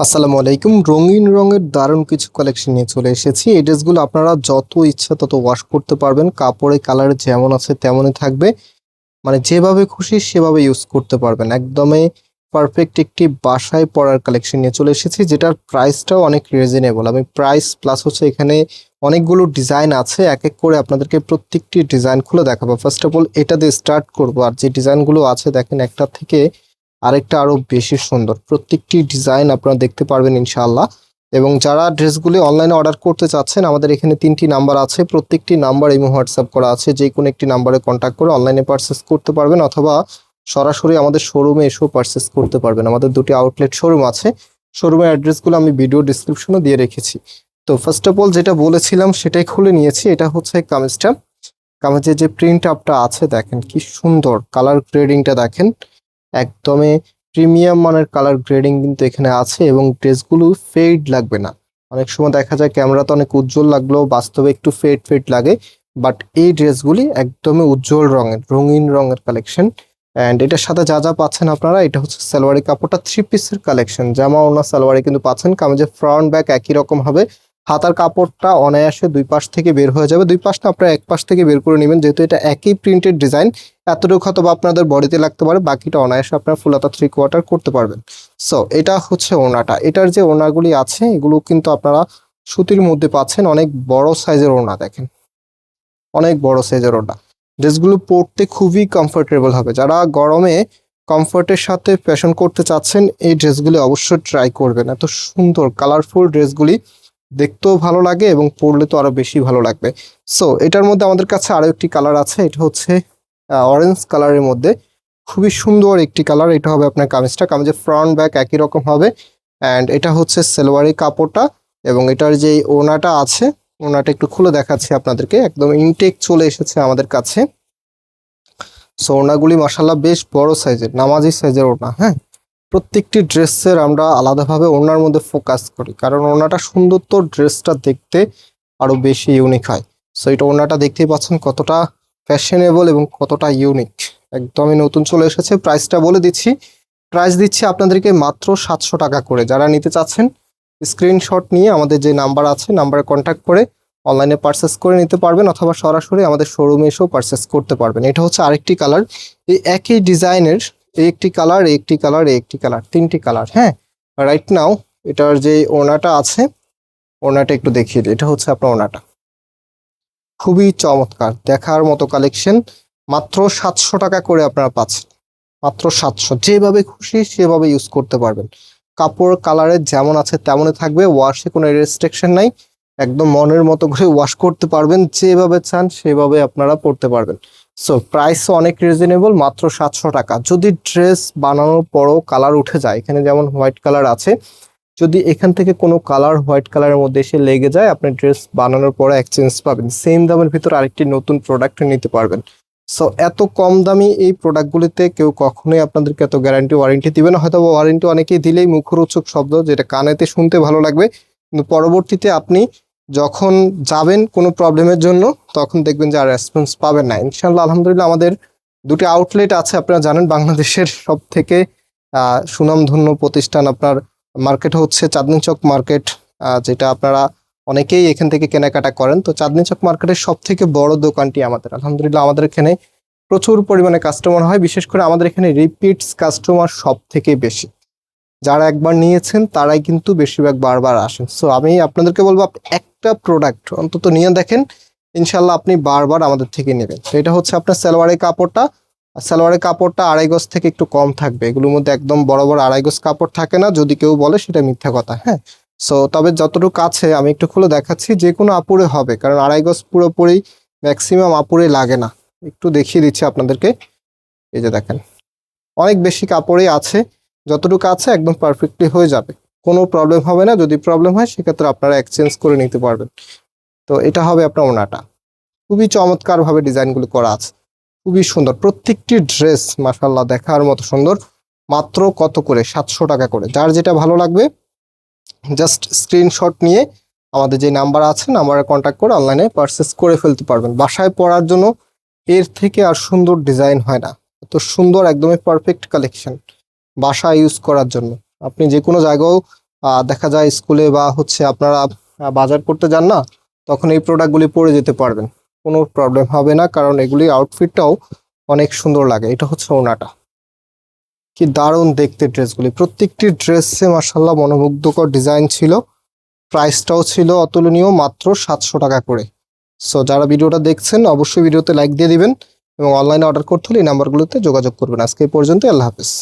আসসালামু আলাইকুম। রঙিন রঙের দারুণ কিছু কালেকশন নিয়ে চলে এসেছি। এই ড্রেসগুলো আপনারা যত ইচ্ছা তত ওয়াশ করতে পারবেন। কাপড়ে কালার যেমন আছে তেমনই থাকবে। মানে যেভাবে খুশি সেভাবে ইউজ করতে পারবেন। একদমই পারফেক্ট একটি বাসায় পরার কালেকশন নিয়ে চলে এসেছি, যেটার প্রাইসটাও অনেক রিজনেবল আমি প্রাইস প্লাস হচ্ছে এখানে অনেকগুলো ডিজাইন আছে। এক এক করে আপনাদেরকে প্রত্যেকটি ডিজাইন খুলে দেখাবো। ফার্স্ট অফ অল এটা দিয়ে স্টার্ট করব। আর যে ডিজাইনগুলো আছে, দেখেন, একটা থেকে আরেকটা আরও বেশি সুন্দর। প্রত্যেকটি ডিজাইন আপনারা দেখতে পারবেন ইনশাআল্লাহ। এবং যারা ড্রেসগুলি অনলাইনে অর্ডার করতে চাচ্ছেন, আমাদের এখানে তিনটি নাম্বার আছে। প্রত্যেকটি নাম্বার এবং হোয়াটসঅ্যাপ করা আছে। যে কোনো একটি নাম্বারে কন্ট্যাক্ট করে অনলাইনে পারচেস করতে পারবেন অথবা সরাসরি আমাদের শোরুমে এসেও পারচেস করতে পারবেন। আমাদের দুটি আউটলেট শোরুম আছে। শোরুমের অ্যাড্রেসগুলো আমি ভিডিও ডিসক্রিপশনে দিয়ে রেখেছি। তো ফার্স্ট অফ অল যেটা বলেছিলাম, সেটাই খুলে নিয়েছি। এটা হচ্ছে কামিজটা। কামিজের যে প্রিন্ট আপটা আছে, দেখেন কি সুন্দর। কালার গ্রেডিংটা দেখেন। একদমই প্রিমিয়াম মানের কালার গ্রেডিং কিন্তু এখানে আছে এবং ড্রেসগুলো ফেড লাগবে না। অনেক সময় দেখা যায় ক্যামেরা ক্যামেরাতে অনেক উজ্জ্বল লাগলেও বাস্তবে একটু ফেড ফেড লাগে বাট এই ড্রেসগুলি একদমই উজ্জ্বল রঙের, রঙিন রঙের কালেকশন অ্যান্ড এটার সাথে যা যা পাচ্ছেন আপনারা, এটা হচ্ছে সালোয়ারি কাপড়টা থ্রি পিসের কালেকশন জামা ওনা সালোয়ারি কিন্তু পাচ্ছেন, কামিজের ফ্রন্ট ব্যাক একই রকম হবে। হাতার কাপড়টা অনায়াসে দুই পাশ থেকে বের হয়ে যাবে। দুই পাশটা আপনারা এক পাশ থেকে বের করে নেবেন, যেহেতু এটা একই প্রিন্টেড ডিজাইন এতটুকু হয়তো বা আপনাদের বডিতে লাগতে পারে, বাকিটা অনায়াসে আপনারা ফুলাতা থ্রি কোয়ার্টার করতে পারবেন। সো এটা হচ্ছে ওনাটা এটার যে ওনাগুলি আছে, এগুলো কিন্তু আপনারা সুতির মধ্যে পাচ্ছেন অনেক বড় সাইজের ওনা দেখেন। অনেক বড় সাইজের ওনা ড্রেসগুলো পরতে খুবই কমফোর্টেবল হবে। যারা গরমে কমফোর্টের সাথে ফ্যাশন করতে চাচ্ছেন, এই ড্রেসগুলি অবশ্যই ট্রাই করবেন। এত সুন্দর কালারফুল ড্রেসগুলি দেখতেও ভালো লাগে এবং পরলে তো আরও বেশি ভালো লাগবে। সো এটার মধ্যে আমাদের কাছে আরও একটি কালার আছে, এটা হচ্ছে অরেঞ্জ কালারের মধ্যে। খুবই সুন্দর একটি কালার এটা হবে আপনার কামিজটা। কামিজের ফ্রন্ট ব্যাক একই রকম হবে। অ্যান্ড এটা হচ্ছে সেলোয়ারি কাপড়টা এবং এটার যে ওনাটা আছে, ওনাটা একটু খুলে দেখাচ্ছি আপনাদেরকে। একদম ইনটেক চলে এসেছে আমাদের কাছে। সো ওনাগুলি মাসাল্লাহ বেশ বড় সাইজের নামাজি সাইজের ওনা হ্যাঁ? প্রত্যেকটি ড্রেসের আমরা আলাদাভাবে ওনার মধ্যে ফোকাস করি। কারণ ওনাটা সুন্দর তো, ড্রেসটা দেখতে আরও বেশি ইউনিক হয়। সো এটা ওনাটা দেখতেই পাচ্ছেন কতটা ফ্যাশনেবল এবং কতটা ইউনিক একদমই নতুন চলে এসেছে। প্রাইসটা বলে দিচ্ছি। প্রাইস দিচ্ছি আপনাদেরকে মাত্র সাতশো টাকা করে। যারা নিতে চাচ্ছেন স্ক্রিনশট নিয়ে আমাদের যে নাম্বার আছে নাম্বারে কন্ট্যাক্ট করে অনলাইনে পারচেস করে নিতে পারবেন অথবা সরাসরি আমাদের শোরুমে এসেও পারচেস করতে পারবেন। এটা হচ্ছে আরেকটি কালার এই একই ডিজাইনের একটি কালার একটি কালার একটি কালার তিনটি কালার হ্যাঁ? রাইট নাও এটার যে ওনাটা আছে ওনাটা একটু দেখিয়ে দিই। এটা হচ্ছে আপনার ওনাটা খুবই চমৎকার, দেখার মতো কালেকশন মাত্র সাতশো টাকা করে আপনারা পাচ্ছেন। মাত্র সাতশো। যেভাবে খুশি সেভাবে ইউজ করতে পারবেন। কাপড় কালারের যেমন আছে তেমনই থাকবে। ওয়াশে কোনো রেস্ট্রিকশন নাই। একদম মনের মতো করে ওয়াশ করতে পারবেন। যেভাবে চান সেভাবে আপনারা পড়তে পারবেন। সো প্রাইসও অনেক রিজনেবল মাত্র সাতশো টাকা। যদি ড্রেস বানানোর পরও কালার উঠে যায়, এখানে যেমন হোয়াইট কালার আছে, যদি এখান থেকে কোনো কালার হোয়াইট কালারের মধ্যে এসে লেগে যায়, আপনি ড্রেস বানানোর পরে এক্সচেঞ্জ পাবেন। সেম দামের ভিতর আরেকটি নতুন প্রোডাক্ট নিতে পারবেন। সো এত কম দামি এই প্রোডাক্টগুলিতে কেউ কখনোই আপনাদেরকে এত গ্যারান্টি ওয়ারেন্টি দিবে না। হয়তো ওয়ারেন্টি অনেকেই দিলেই মুখরোচক শব্দ, যেটা কানেতে শুনতে ভালো লাগবে। কিন্তু পরবর্তীতে আপনি যখন যাবেন কোনো প্রবলেমের জন্য, তখন দেখবেন যে আর রেসপন্স পাবেন না। ইনশাল্লাহ আলহামদুলিল্লাহ আমাদের দুটি আউটলেট আছে আপনারা জানেন, বাংলাদেশের সব থেকে সুনামধন্য প্রতিষ্ঠান আপনার মার্কেট হচ্ছে চাঁদনি চক মার্কেট যেটা আপনারা অনেকেই এখান থেকে কেনাকাটা করেন। তো চাঁদনি চক মার্কেটের সব থেকে বড় দোকানটি আমাদের। আলহামদুলিল্লাহ, আমাদের এখানে প্রচুর পরিমাণে কাস্টমার হয়। বিশেষ করে আমাদের এখানে রিপিটস কাস্টমার সব থেকে বেশি। যারা একবার নিয়েছেন, তারাই কিন্তু বেশিরভাগ বারবার আসেন। সো আমি আপনাদেরকে বলব একটা প্রোডাক্ট অন্তত নিয়ে দেখেন ইনশাল্লাহ আপনি বারবার আমাদের থেকে নেবেন। তো এটা হচ্ছে আপনার সালোয়ারের কাপড়টা। আর সালোয়ারের কাপড়টা আড়াই গজ থেকে একটু কম থাকবে। এগুলোর মধ্যে একদম বড় বড় আড়াই গজ কাপড় থাকে না, যদি কেউ বলে সেটা মিথ্যা কথা হ্যাঁ? সো তবে যতটুকু আছে, আমি একটু খুলে দেখাচ্ছি, যে কোনো আপুরে হবে, কারণ আড়াই গজ পুরোপুরি ম্যাক্সিমাম আপুরে লাগে না। একটু দেখিয়ে দিচ্ছি আপনাদেরকে। এই যে দেখেন, অনেক বেশি কাপড়ই আছে। যতটুকু আছে একদম পারফেক্টলি হয়ে যাবে। কোনো প্রবলেম হবে না, যদি প্রবলেম হয়, সেক্ষেত্রে আপনারা এক্সচেঞ্জ করে নিতে পারবেন। তো এটা হবে আপনার ওনাটা। খুবই চমৎকার ভাবে ডিজাইনগুলো করা আছে। খুবই সুন্দর। প্রত্যেকটি ড্রেস মাসাল্লাহ দেখার মতো সুন্দর। মাত্র কত করে? সাতশো টাকা করে। যার যেটা ভালো লাগবে জাস্ট স্ক্রিনশট নিয়ে আমাদের যে নাম্বার আছে নাম্বারে কন্ট্যাক্ট করে অনলাইনে পারচেস করে ফেলতে পারবেন। বাসায় পরার জন্য এর থেকে আর সুন্দর ডিজাইন হয় না। এত সুন্দর, একদমই পারফেক্ট কালেকশন বাসা ইউজ করার জন্য। আপনি যে কোনো জায়গাও দেখা যায় স্কুলে বা হচ্ছে আপনারা বাজার করতে যান না, তখন এই প্রোডাক্টগুলি পরে যেতে পারবেন। কোনো প্রবলেম হবে না, কারণ এগুলি আউটফিটটাও অনেক সুন্দর লাগে। এটা হচ্ছে ওনাটা। কি দারুণ দেখতে ড্রেসগুলি প্রত্যেকটি ড্রেসে মাসাল্লাহ মনোমুগ্ধকর ডিজাইন ছিল। প্রাইসটাও ছিল অতুলনীয়, মাত্র সাতশো টাকা করে। সো যারা ভিডিওটা দেখছেন, অবশ্যই ভিডিওতে লাইক দিয়ে দিবেন এবং অনলাইনে অর্ডার করতে হলে এই নাম্বারগুলোতে যোগাযোগ করবেন। আজকে এই পর্যন্ত আল্লাহ হাফিজ।